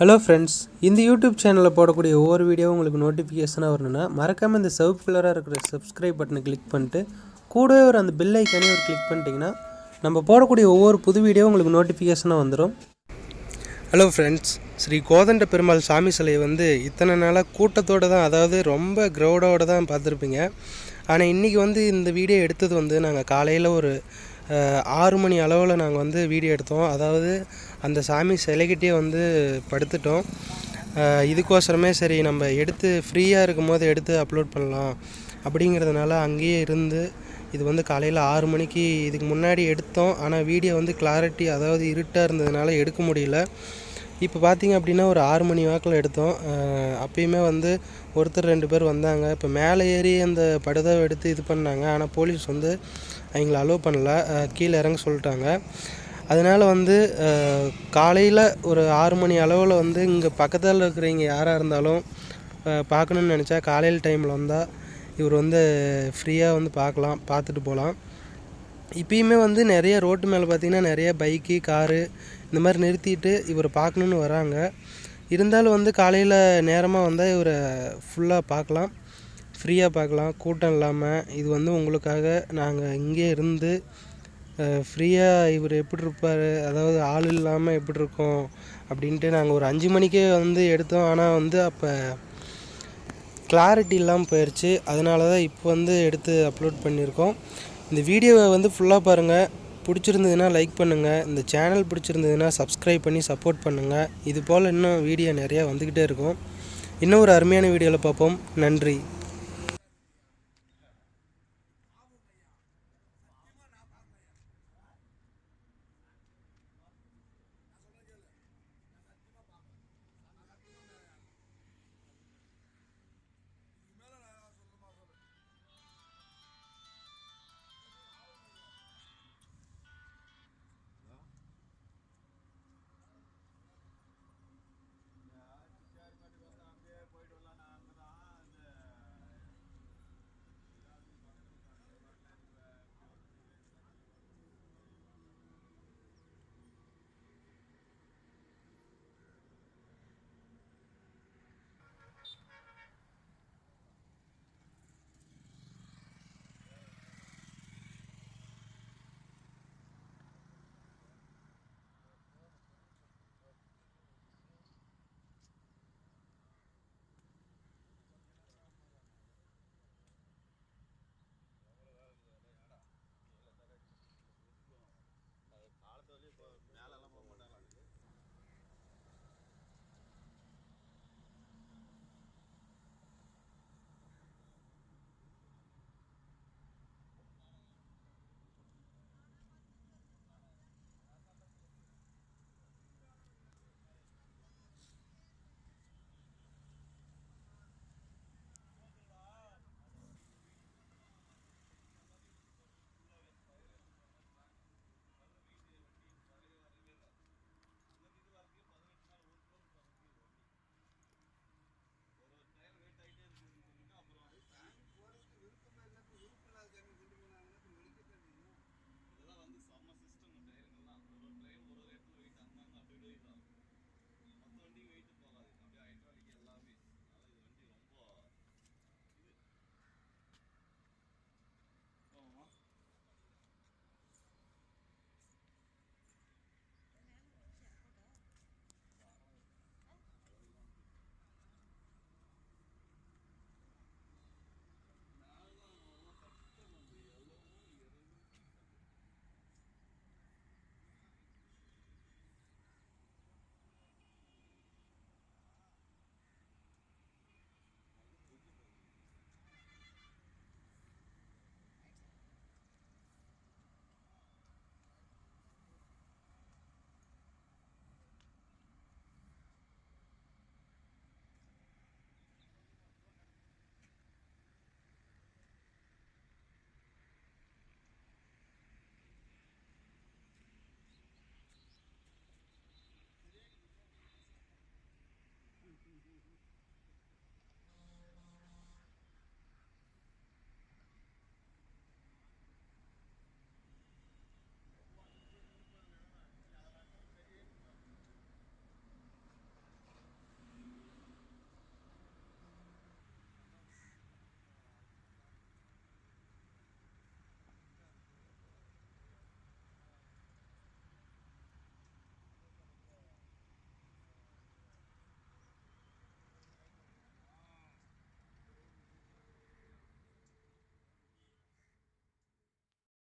Hello friends இந்த YouTube சேனலில் போடக்கூடிய ஒவ்வொரு வீடியோவும் உங்களுக்கு நோட்டிஃபிகேஷனாக வரணும்னா மறக்காமல் இந்த சவுப் கலராக இருக்கிற சப்ஸ்கிரைப் பட்டனை கிளிக் பண்ணிட்டு கூடவே ஒரு அந்த பில் ஐக்கானே ஒரு கிளிக் பண்ணிட்டீங்கன்னா நம்ம போடக்கூடிய ஒவ்வொரு புது வீடியோ உங்களுக்கு நோட்டிஃபிகேஷனாக வந்துடும் ஹலோ ஃப்ரெண்ட்ஸ் ஸ்ரீ கோதண்ட பெருமாள் சாமி சிலையை வந்து இத்தனை நாளாக கூட்டத்தோடு தான் அதாவது ரொம்ப க்ரௌடோடு தான் பார்த்துருப்பீங்க. ஆனால் இன்றைக்கி வந்து இந்த வீடியோ எடுத்தது வந்து நாங்கள் காலையில் ஒரு ஆறு மணி அளவில் நாங்கள் வந்து வீடியோ எடுத்தோம். அதாவது அந்த சாமி சிலைக்கிட்டே வந்து படுத்துட்டோம். இதுக்கோசரமே சரி நம்ம எடுத்து ஃப்ரீயாக இருக்கும் போது எடுத்து அப்லோட் பண்ணலாம் அப்படிங்கிறதுனால அங்கேயே இருந்து இது வந்து காலையில் ஆறு மணிக்கு இதுக்கு முன்னாடி எடுத்தோம். ஆனால் வீடியோ வந்து கிளாரிட்டி அதாவது இருட்டாக இருந்ததுனால எடுக்க முடியல. இப்போ பார்த்தீங்க அப்படின்னா ஒரு ஆறு மணி வாக்கில் எடுத்தோம். அப்பயுமே வந்து ஒருத்தர் ரெண்டு பேர் வந்தாங்க. இப்போ மேலே ஏறி அந்த படுதாவை எடுத்து இது பண்ணாங்க. ஆனால் போலீஸ் வந்து அவங்கள அலோவ் பண்ணல. கீழே இறங்க சொல்லிட்டாங்க. அதனால் வந்து காலையில் ஒரு ஆறு மணி அளவில் வந்து இங்கே பக்கத்தில் இருக்கிறவங்க யாராக இருந்தாலும் பார்க்கணுன்னு நினச்சா காலையில் டைமில் வந்தால் இவர் வந்து ஃப்ரீயாக வந்து பார்க்கலாம் பார்த்துட்டு போகலாம். இப்பயுமே வந்து நிறைய ரோட்டு மேலே பார்த்தீங்கன்னா நிறைய பைக்கு காரு இந்த மாதிரி நிறுத்திட்டு இவரை பார்க்கணுன்னு வராங்க. இருந்தாலும் வந்து காலையில் நேரமாக வந்தால் இவரை ஃபுல்லாக பார்க்கலாம். ஃப்ரீயாக பார்க்கலாம். கூட்டம் இல்லாமல் இது வந்து உங்களுக்காக நாங்கள் இங்கே இருந்து ஃப்ரீயாக இவர் எப்படி இருப்பார் அதாவது ஆள் இல்லாமல் எப்படி இருக்கும் அப்படின்ட்டு நாங்கள் ஒரு அஞ்சு மணிக்கே வந்து எடுத்தோம். ஆனால் வந்து அப்போ கிளாரிட்டி இல்லாமல் போயிடுச்சு அதனால தான் இப்போ வந்து எடுத்து அப்லோட் பண்ணியிருக்கோம். இந்த வீடியோவை வந்து ஃபுல்லாக பாருங்கள் பிடிச்சிருந்ததுன்னா லைக் பண்ணுங்கள் இந்த சேனல் பிடிச்சிருந்ததுன்னா சப்ஸ்கிரைப் பண்ணி சப்போர்ட் பண்ணுங்கள் இது போல் இன்னும் வீடியோ நிறையா வந்துக்கிட்டே இருக்கும். இன்னும் ஒரு அருமையான வீடியோவில் பார்ப்போம். நன்றி.